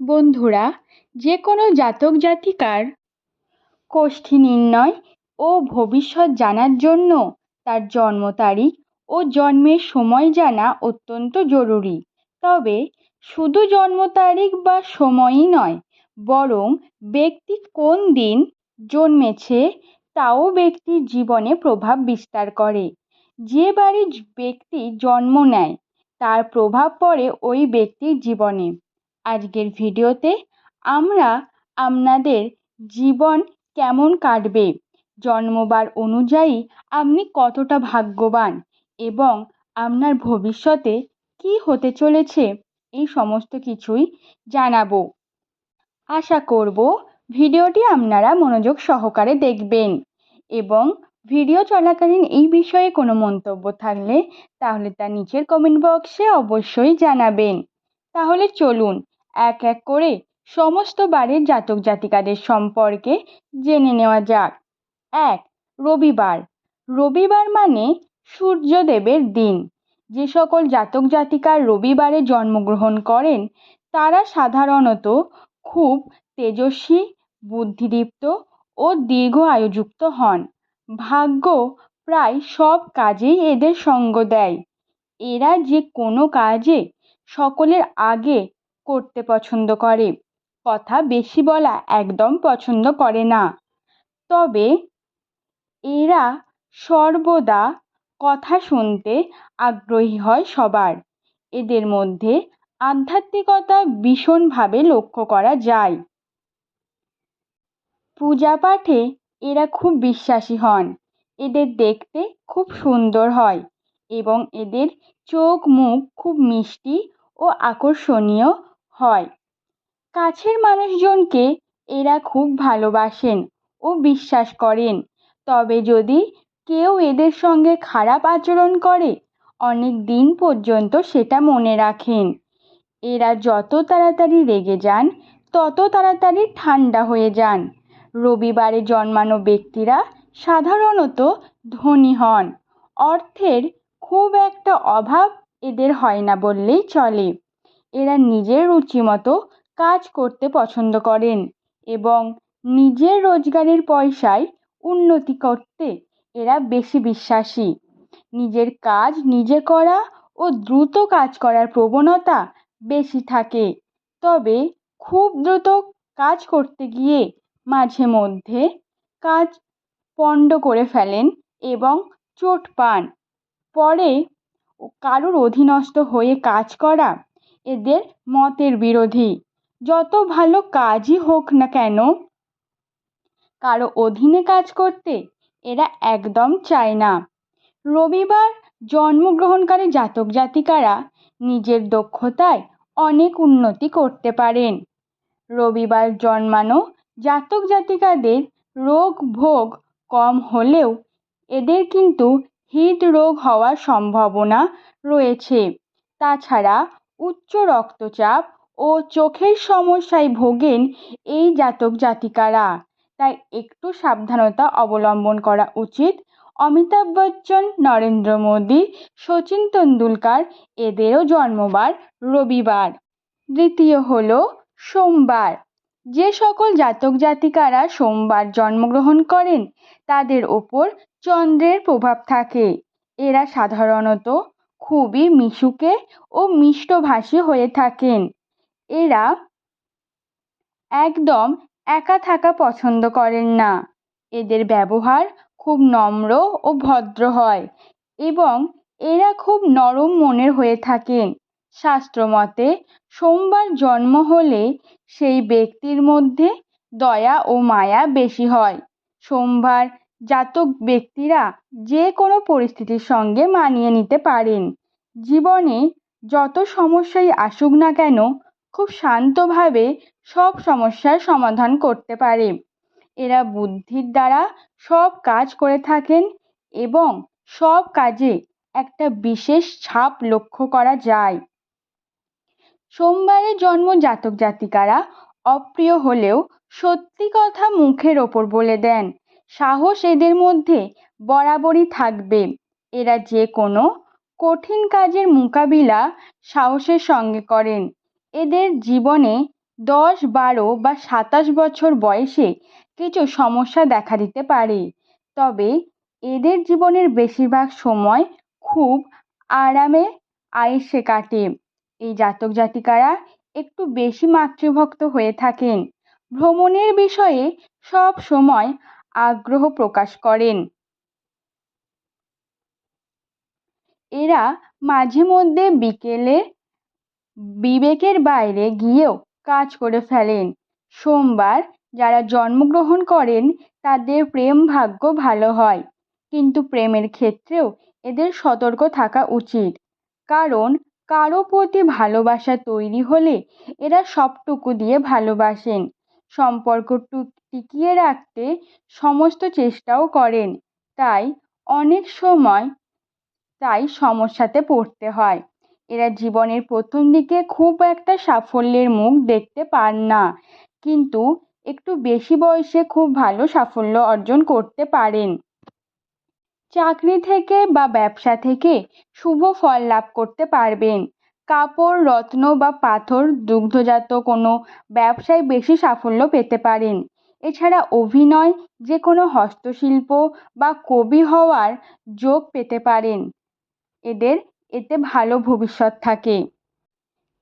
বন্ধুরা যে কোনো জাতক জাতিকার কোষ্ঠী নির্ণয় ও ভবিষ্যৎ জানার জন্য তার জন্ম তারিখ ও জন্মের সময় জানা অত্যন্ত জরুরি। তবে শুধু জন্ম তারিখ বা সময়ই নয়, বরং ব্যক্তি কোন দিন জন্মেছে তাও ব্যক্তির জীবনে প্রভাব বিস্তার করে। যে বাড়ির ব্যক্তি জন্ম নেয়, তার প্রভাব পড়ে ওই ব্যক্তির জীবনে। আজকের ভিডিওতে আমরা আপনাদের জীবন কেমন কাটবে, জন্মবার অনুযায়ী আপনি কতটা ভাগ্যবান এবং আপনার ভবিষ্যতে কি হতে চলেছে এই সমস্ত কিছুই জানাব। আশা করব ভিডিওটি আপনারা মনোযোগ সহকারে দেখবেন এবং ভিডিও চলাকালীন এই বিষয়ে কোনো মন্তব্য থাকলে তাহলে তা নিচের কমেন্ট বক্সে অবশ্যই জানাবেন। তাহলে চলুন এক এক করে সমস্ত বারের জাতক জাতিকাদের সম্পর্কে জেনে নেওয়া যাক। এক, রবিবার। রবিবার মানে সূর্যদেবের দিন। যে সকল জাতক জাতিকার রবিবারে জন্মগ্রহণ করেন, তারা সাধারণত খুব তেজস্বী, বুদ্ধিদীপ্ত ও দীর্ঘ আয়ুযুক্ত হন। ভাগ্য প্রায় সব কাজেই এদের সঙ্গ দেয়। এরা যে কোনো কাজে সকলের আগে করতে পছন্দ করে। কথা বেশি বলা একদম পছন্দ করে না। তবে এরা সর্বদা কথা শুনতে আগ্রহী হয় সবার। এদের মধ্যে আধ্যাত্মিকতা ভীষণভাবে লক্ষ্য করা যায়। পূজা পাঠে এরা খুব বিশ্বাসী হন। এদের দেখতে খুব সুন্দর হয় এবং এদের চোখ মুখ খুব মিষ্টি ও আকর্ষণীয় হয়। কাছের মানুষজনকে এরা খুব ভালোবাসেন ও বিশ্বাস করেন। তবে যদি কেউ এদের সঙ্গে খারাপ আচরণ করে, অনেক দিন পর্যন্ত সেটা মনে রাখেন। এরা যত তাড়াতাড়ি রেগে যান, তত তাড়াতাড়ি ঠান্ডা হয়ে যান। রবিবারে জন্মানো ব্যক্তিরা সাধারণত ধনী হন। অর্থের খুব একটা অভাব এদের হয় না বললেই চলে। এরা নিজের রুচি মতো কাজ করতে পছন্দ করেন এবং নিজের রোজগারের পয়সায় উন্নতি করতে এরা বেশি বিশ্বাসী। নিজের কাজ নিজে করা ও দ্রুত কাজ করার প্রবণতা বেশি থাকে। তবে খুব দ্রুত কাজ করতে গিয়ে মাঝে মধ্যে কাজ পণ্ড করে ফেলেন এবং চোট পান। পরে কারোর অধীনস্থ হয়ে কাজ করা এদের মতের বিরোধী। যত ভালো কাজই হোক না কেন, কারও অধীনে কাজ করতে এরা একদম চায় না। রবিবার জন্মগ্রহণকারী জাতক জাতিকারা নিজের দক্ষতায় অনেক উন্নতি করতে পারেন। রবিবার জন্মানো জাতক জাতিকাদের রোগ ভোগ কম হলেও এদের কিন্তু হৃদরোগ হওয়ার সম্ভাবনা রয়েছে। তাছাড়া উচ্চ রক্তচাপ ও চোখের সমস্যায় ভোগেন এই জাতক জাতিকারা। তাই একটু সাবধানতা অবলম্বন করা উচিত। অমিতাভ বচ্চন, নরেন্দ্র মোদী সচিন তেন্ডুলকার এদেরও জন্মবার রবিবার। দ্বিতীয় হলো সোমবার। যে সকল জাতক জাতিকারা সোমবার জন্মগ্রহণ করেন, তাদের ওপর চন্দ্রের প্রভাব থাকে। এরা সাধারণত খুবই মিশুকে ও মিষ্টভাষী হয়ে থাকেন। এরা একদম একা থাকা পছন্দ করেন না। এদের ব্যবহার খুব নম্র ও ভদ্র হয় এবং এরা খুব নরম মনের হয়ে থাকেন। শাস্ত্রমতে, সোমবার জন্ম হলে সেই ব্যক্তির মধ্যে দয়া ও মায়া বেশি হয়। সোমবার জাতক ব্যক্তিরা যে কোনো পরিস্থিতির সঙ্গে মানিয়ে নিতে পারেন। জীবনে যত সমস্যাই আসুক না কেন, খুব শান্তভাবে সব সমস্যার সমাধান করতে পারে। এরা বুদ্ধির দ্বারা সব কাজ করে থাকেন এবং সব কাজে একটা বিশেষ ছাপ লক্ষ্য করা যায়। সোমবারে জন্ম জাতক জাতিকারা অপ্রিয় হলেও সত্যি কথা মুখের ওপর বলে দেন। সাহস এদের মধ্যে বরাবরই থাকবে। এরা যে কোনো কঠিন কাজের মোকাবিলা সাহসের সঙ্গে করেন। এদের জীবনে দশ, বারো বা সাতাশ বছর বয়সে কিছু সমস্যা দেখা দিতে পারে। তবে এদের জীবনের বেশিরভাগ সময় খুব আরামে আয়েসে কাটে। এই জাতক জাতিকারা একটু বেশি মাতৃভক্ত হয়ে থাকেন। ভ্রমণের বিষয়ে সব সময় আগ্রহ প্রকাশ করেন। এরা মাঝে মধ্যে বিকেলে বিবেকের বাইরে গিয়েও কাজ করে ফেলেন। সোমবার যারা জন্মগ্রহণ করেন তাদের প্রেম ভাগ্য ভালো হয়, কিন্তু প্রেমের ক্ষেত্রেও এদের সতর্ক থাকা উচিত। কারণ কারও প্রতি ভালোবাসা তৈরি হলে এরা সবটুকু দিয়ে ভালোবাসেন। সম্পর্কটু টিকিয়ে রাখতে সমস্ত চেষ্টাও করেন। তাই অনেক সময় তাই সমস্যাতে পড়তে হয়। এরা জীবনের প্রথম দিকে খুব একটা সাফল্যের মুখ দেখতে পান না। কিন্তু একটু বেশি বয়সে খুব ভালো সাফল্য অর্জন করতে পারেন। চাকরি থেকে বা ব্যবসা থেকে শুভ ফল লাভ করতে পারবেন। কাপড়, রত্ন বা পাথর, দুগ্ধজাত কোনো ব্যবসায় বেশি সাফল্য পেতে পারেন। এছাড়া অভিনয় যে কোনো হস্তশিল্প বা কবি হওয়ার যোগ পেতে পারেন। এদের এতে ভালো ভবিষ্যৎ থাকে।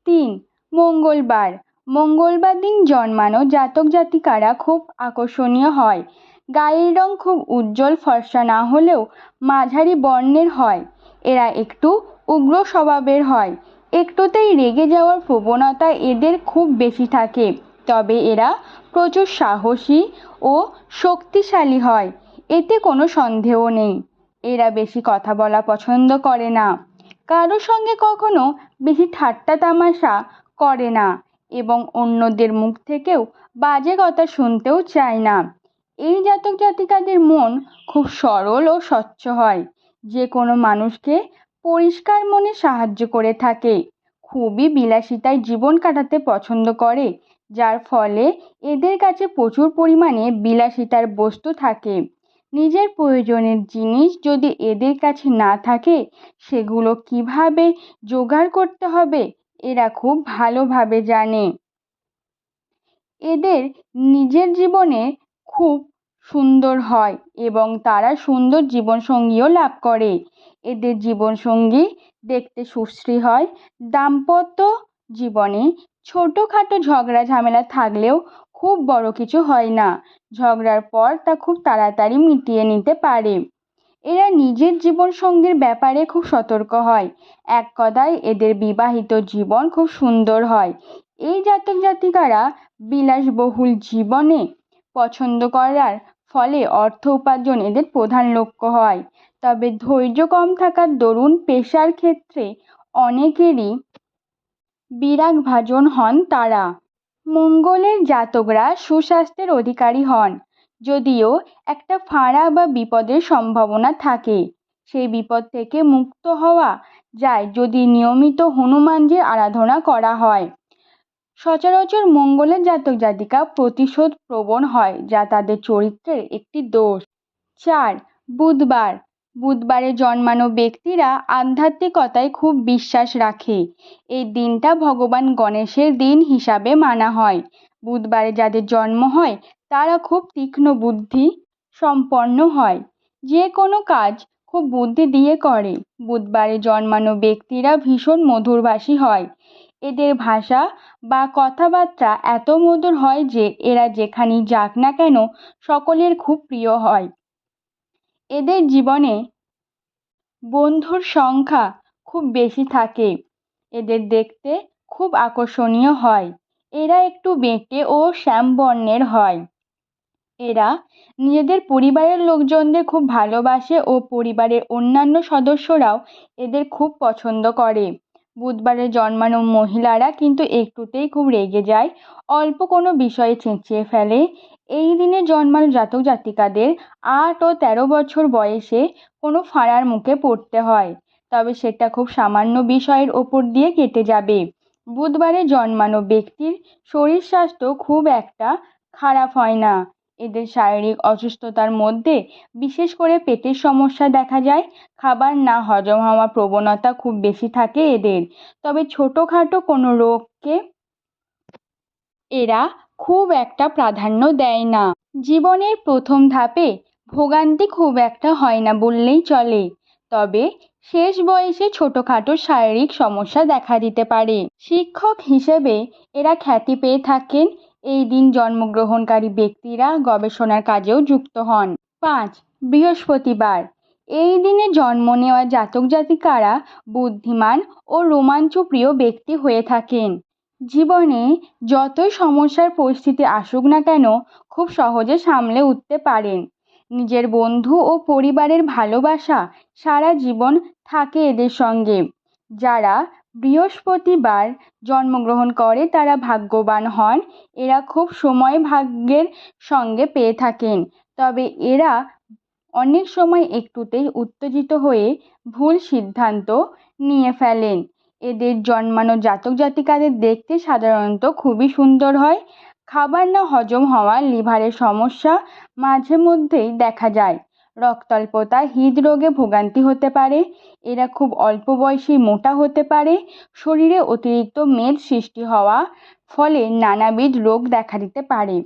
তিন, মঙ্গলবার। মঙ্গলবার দিন জন্মানো জাতক জাতিকারা খুব আকর্ষণীয় হয়। গায়ের রং খুব উজ্জ্বল ফর্সা না হলেও মাঝারি বর্ণের হয়। এরা একটু উগ্র স্বভাবের হয়। একটুতেই রেগে যাওয়ার প্রবণতা এদের খুব বেশি থাকে। তবে এরা প্রচুর সাহসী ও শক্তিশালী হয়। এতে কোনো সন্দেহ নেই। এরা বেশি কথা বলা পছন্দ করে না। কারও সঙ্গে কখনো বেশি ঠাট্টা তামাশা করে না এবং অন্যদের মুখ থেকেও বাজে কথা শুনতেও চায় না। এই জাতক জাতিকাদের মন খুব সরল ও স্বচ্ছ হয়। যে কোনো মানুষকে পরিষ্কার মনে সাহায্য করে থাকে। খুবই বিলাসিতায় জীবন কাটাতে পছন্দ করে যার ফলে এদের কাছে প্রচুর পরিমাণে বিলাসিতার বস্তু থাকে। নিজের প্রয়োজনের জিনিস যদি এদের কাছে না থাকে, সেগুলো কীভাবে জোগাড় করতে হবে, এরা খুব ভালোভাবে জানে। এদের নিজের জীবনে খুব সুন্দর হয় এবং তারা সুন্দর জীবনসঙ্গীও লাভ করে। এদের জীবনসঙ্গী দেখতে সুশ্রী হয়, দাম্পত্য জীবনে ছোটোখাটো ঝগড়া ঝামেলা থাকলেও খুব বড় কিছু হয় না। ঝগড়ার পর তা খুব তাড়াতাড়ি মিটিয়ে নিতে পারে। এরা নিজের জীবনসঙ্গীর ব্যাপারে খুব সতর্ক হয়। এক কথায়, এদের বিবাহিত জীবন খুব সুন্দর হয়। এই জাতক জাতিকারা বিলাসবহুল জীবনে পছন্দ করার ফলে অর্থ উপার্জন এদের প্রধান লক্ষ্য হয়। তবে ধৈর্য কম থাকার দরুন পেশার ক্ষেত্রে অনেকেরই বিরাগভাজন হন তারা। মঙ্গলের জাতকরা সুস্বাস্থ্যের অধিকারী হন, যদিও একটা ফাঁড়া বা বিপদের সম্ভাবনা থাকে। সেই বিপদ থেকে মুক্ত হওয়া যায় যদি নিয়মিত হনুমানজির আরাধনা করা হয়। সচরাচর মঙ্গলের জাতক জাতিকা প্রতিশোধ প্রবণ হয়, যা তাদের চরিত্রের একটি দোষ। চার, বুধবার বুধবারে জন্মানো ব্যক্তিরা আধ্যাত্মিকতায় খুব বিশ্বাস রাখে। এই দিনটা ভগবান গণেশের দিন হিসাবে মানা হয়। বুধবারে যাদের জন্ম হয়, তারা খুব তীক্ষ্ণ বুদ্ধি সম্পন্ন হয়। যে কোনো কাজ খুব বুদ্ধি দিয়ে করে। বুধবারে জন্মানো ব্যক্তিরা ভীষণ মধুরভাষী হয়। এদের ভাষা বা কথাবার্তা এত মধুর হয় যে, এরা যেখানেই যাক না কেন, সকলের খুব প্রিয় হয়। এদের জীবনে বন্ধুর সংখ্যা খুব বেশি থাকে। এদের দেখতে খুব আকর্ষণীয় হয়। এরা একটু বেঁটে ও শ্যাম বর্ণের হয়। এরা নিজেদের পরিবারের লোকজনদের খুব ভালোবাসে ও পরিবারের অন্যান্য সদস্যরাও এদের খুব পছন্দ করে। বুধবারে জন্মানো মহিলারা কিন্তু একটুতেই খুব রেগে যায়। অল্প কোনো বিষয়ে চেঁচিয়ে ফেলে। এই দিনে জন্মানো জাতক জাতিকাদের আট ও তেরো বছর বয়সে কোনো ফাঁড়ার মুখে পড়তে হয়। তবে সেটা খুব সামান্য বিষয়ের ওপর দিয়ে কেটে যাবে। বুধবারে জন্মানো ব্যক্তির শরীর স্বাস্থ্য খুব একটা খারাপ হয় না। এদের শারীরিক অসুস্থতার মধ্যে বিশেষ করে পেটের সমস্যা দেখা যায়, খাবার না হজম হওয়ার প্রবণতা খুব বেশি থাকে এদের। তবে ছোটোখাটো কোনো রোগকে এরা খুব একটা প্রাধান্য দেয় না। জীবনের প্রথম ধাপে ভোগান্তি খুব একটা হয় না বললেই চলে। তবে শেষ বয়সে ছোটোখাটো শারীরিক সমস্যা দেখা দিতে পারে। শিক্ষক হিসেবে এরা খ্যাতি পেয়ে থাকেন, এই দিন জন্মগ্রহণকারী ব্যক্তিরা গবেষণার কাজেও যুক্ত হন। পাঁচ, বৃহস্পতিবার। এই দিনে জন্ম নেওয়া জাতক জাতিকারা বুদ্ধিমান ও রোমাঞ্চপ্রিয় ব্যক্তি হয়ে থাকেন। জীবনে যতই সমস্যার পরিস্থিতি আসুক না কেন, খুব সহজে সামলে উঠতে পারেন। নিজের বন্ধু ও পরিবারের ভালোবাসা সারা জীবন থাকে এদের সঙ্গে। যারা বৃহস্পতিবার জন্মগ্রহণ করে, তারা ভাগ্যবান হন। এরা খুব সময় ভাগ্যের সঙ্গে পেয়ে থাকেন। তবে এরা অনেক সময় একটুতেই উত্তেজিত হয়ে ভুল সিদ্ধান্ত নিয়ে ফেলেন। এদের জন্মানো জাতক জাতিকাদের দেখতে সাধারণত খুবই সুন্দর হয়। খাবার না হজম হওয়া লিভারের সমস্যা মাঝে মধ্যেই দেখা যায়। রক্তাল্পতা, হৃদরোগে ভোগান্তি হতে পারে, এরা খুব অল্প বয়সী মোটা হতে পারে, শরীরে অতিরিক্ত মেদ সৃষ্টি হওয়া, ফলে নানাবিধ রোগ দেখা দিতে পারে।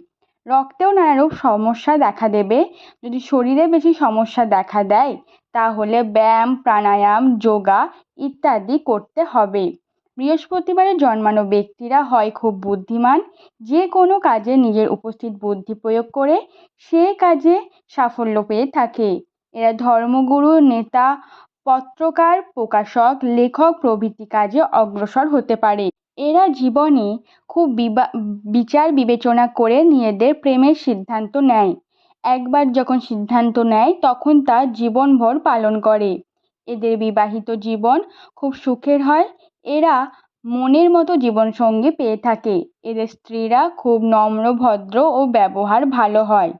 রক্তেও নানারূপ সমস্যা দেখা দেবে। যদি শরীরে বেশি সমস্যা দেখা দেয় তাহলে ব্যায়াম, প্রাণায়াম, যোগা ইত্যাদি করতে হবে। বৃহস্পতিবারে জন্মানো ব্যক্তিরা হয় খুব বুদ্ধিমান। যে কোনো কাজে নিজের উপস্থিত বুদ্ধি প্রয়োগ করে সে কাজে সাফল্য পেয়ে থাকে। এরা ধর্মগুরু, নেতা, পত্রকার, প্রকাশক, লেখক প্রভৃতি কাজে অগ্রসর হতে পারে। এরা জীবনে খুব বিচার বিবেচনা করে নিজেদের প্রেমের সিদ্ধান্ত নেয়। একবার যখন সিদ্ধান্ত নেয়, তখন তা জীবনভর পালন করে। এদের বিবাহিত জীবন খুব সুখের হয়, এরা মনের মতো জীবনসঙ্গী পেয়ে থাকে। এদের স্ত্রীরা খুব নম্র, ভদ্র ও ব্যবহার ভালো হয়।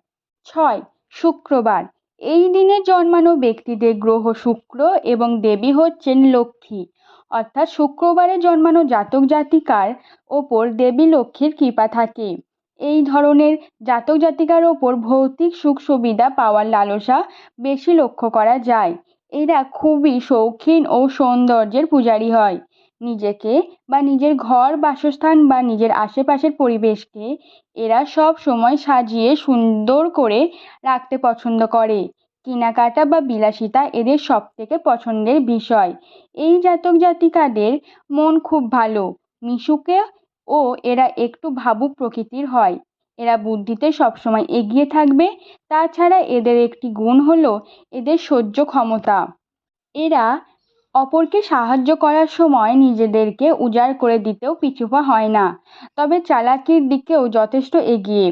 ছয়, শুক্রবার। এই দিনে জন্মানো ব্যক্তিদের গ্রহ শুক্র এবং দেবী হচ্ছেন লক্ষ্মী। অর্থাৎ শুক্রবারে জন্মানো জাতক জাতিকার ওপর দেবী লক্ষ্মীর কৃপা থাকে। এই ধরনের জাতক জাতিকার ওপর ভৌতিক সুখ সুবিধা পাওয়ার লালসা বেশি লক্ষ্য করা যায়। এরা খুবই শৌখিন ও সৌন্দর্যের পূজারী হয়। নিজেকে বা নিজের ঘর, বাসস্থান বা নিজের আশেপাশের পরিবেশকে এরা সব সময় সাজিয়ে সুন্দর করে রাখতে পছন্দ করে। কেনাকাটা বা বিলাসিতা এদের সব থেকে পছন্দের বিষয়। এই জাতক জাতিকাদের মন খুব ভালো। মিশুকে ও এরা একটু ভাবুক প্রকৃতির হয়। এরা বুদ্ধিতে সবসময় এগিয়ে থাকবে। তাছাড়া এদের একটি গুণ হলো এদের সহ্য ক্ষমতা। এরা অপরকে সাহায্য করার সময় নিজেদেরকে উজাড় করে দিতেও পিছুপা হয় না। তবে চালাকির দিকেও যথেষ্ট এগিয়ে।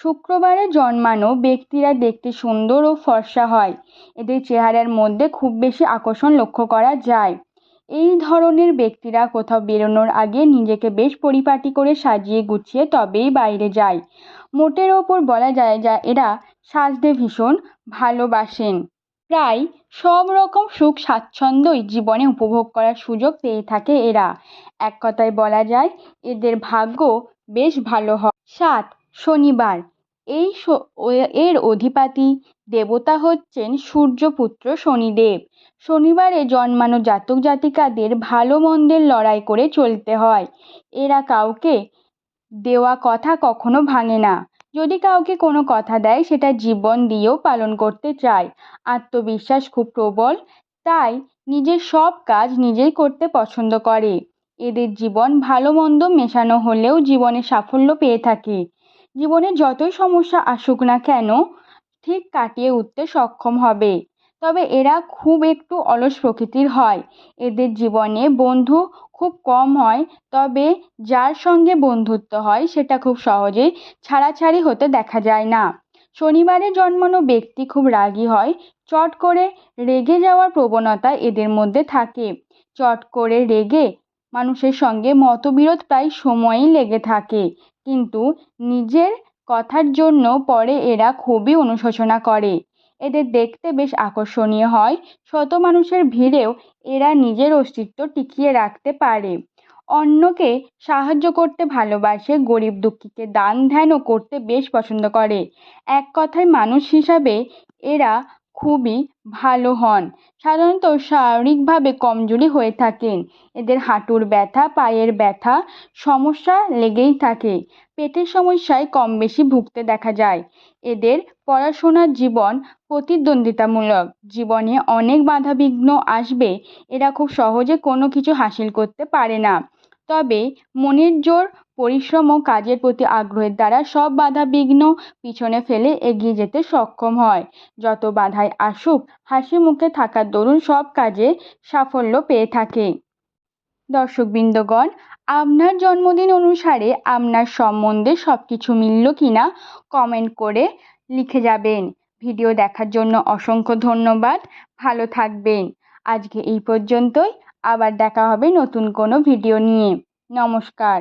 শুক্রবারে জন্মানো ব্যক্তিরা দেখতে সুন্দর ও ফর্সা হয়। এদের চেহারার মধ্যে খুব বেশি আকর্ষণ লক্ষ্য করা যায়। এই ধরনের ব্যক্তিরা কোথাও বেরোনোর আগে নিজেকে বেশ পরিপাটি করে সাজিয়ে গুছিয়ে তবেই বাইরে যায়। মোটের ওপর বলা যায় যা এরা সাজতে ভীষণ ভালোবাসেন। প্রায় সব রকম সুখ স্বাচ্ছন্দ্যই জীবনে উপভোগ করার সুযোগ পেয়ে থাকে এরা। এক কথায় বলা যায়, এদের ভাগ্য বেশ ভালো হয়। সাত, শনিবার। এই এর অধিপতি দেবতা হচ্ছেন সূর্যপুত্র শনিদেব। শনিবারে জন্মানো জাতক জাতিকাদের ভালো মন্দের লড়াই করে চলতে হয়। এরা কাউকে দেওয়া কথা কখনো ভাঙে না। যদি কাউকে কোনো কথা দেয়, সেটা জীবন দিয়েও পালন করতে চায়। আত্মবিশ্বাস খুব প্রবল, তাই নিজের সব কাজ নিজেই করতে পছন্দ করে। এদের জীবন ভালো মন্দ মেশানো হলেও জীবনে সাফল্য পেয়ে থাকে। জীবনে যতই সমস্যা আসুক না কেন, ঠিক কাটিয়ে উঠতে সক্ষম হবে। তবে এরা খুব একটু অলস প্রকৃতির হয়। এদের জীবনে বন্ধু খুব কম হয়, তবে যার সঙ্গে বন্ধুত্ব হয় সেটা খুব সহজেই ছাড়াছাড়ি হতে দেখা যায় না। শনিবারে জন্মানো ব্যক্তি খুব রাগী হয়, চট করে রেগে যাওয়ার প্রবণতা এদের মধ্যে থাকে। চট করে রেগে মানুষের সঙ্গে মতবিরোধ প্রায় সময়ই লেগে থাকে, কিন্তু নিজের কথার জন্য পরে এরা খুবই অনুশোচনা করে। এদের দেখতে বেশ আকর্ষণীয় হয়। শত মানুষের ভিড়েও এরা নিজের অস্তিত্ব টিকিয়ে রাখতে পারে। অন্যকে সাহায্য করতে ভালোবাসে, গরিব দুঃখীকে দান ধ্যানও করতে বেশ পছন্দ করে। এক কথায় মানুষ হিসাবে এরা খুবই ভালো হন। সাধারণত শারীরিকভাবে কমজোরি হয়ে থাকেন। এদের হাঁটুর ব্যথা, পায়ের ব্যথা, সমস্যা লেগেই থাকে। পেটের সমস্যায় কম বেশি ভুগতে দেখা যায়। এদের পড়াশোনার জীবন প্রতিদ্বন্দ্বিতামূলক। জীবনে অনেক বাধাবিঘ্ন আসবে, এরা খুব সহজে কোনো কিছু হাসিল করতে পারে না। তবে মনের জোর পরিশ্রম ও কাজের প্রতি আগ্রহের দ্বারা সব বাধা বিঘ্ন পিছনে ফেলে এগিয়ে যেতে সক্ষম হয়। যত বাধাই আসুক, হাসি মুখে থাকার দরুন সব কাজে সাফল্য পেয়ে থাকে। দর্শকবৃন্দগণ, আপনার জন্মদিন অনুসারে আপনার সম্বন্ধে সব কিছু মিলল কি না কমেন্ট করে লিখে যাবেন। ভিডিও দেখার জন্য অসংখ্য ধন্যবাদ। ভালো থাকবেন। আজকে এই পর্যন্তই। আবার দেখা হবে নতুন কোনো ভিডিও নিয়ে। নমস্কার।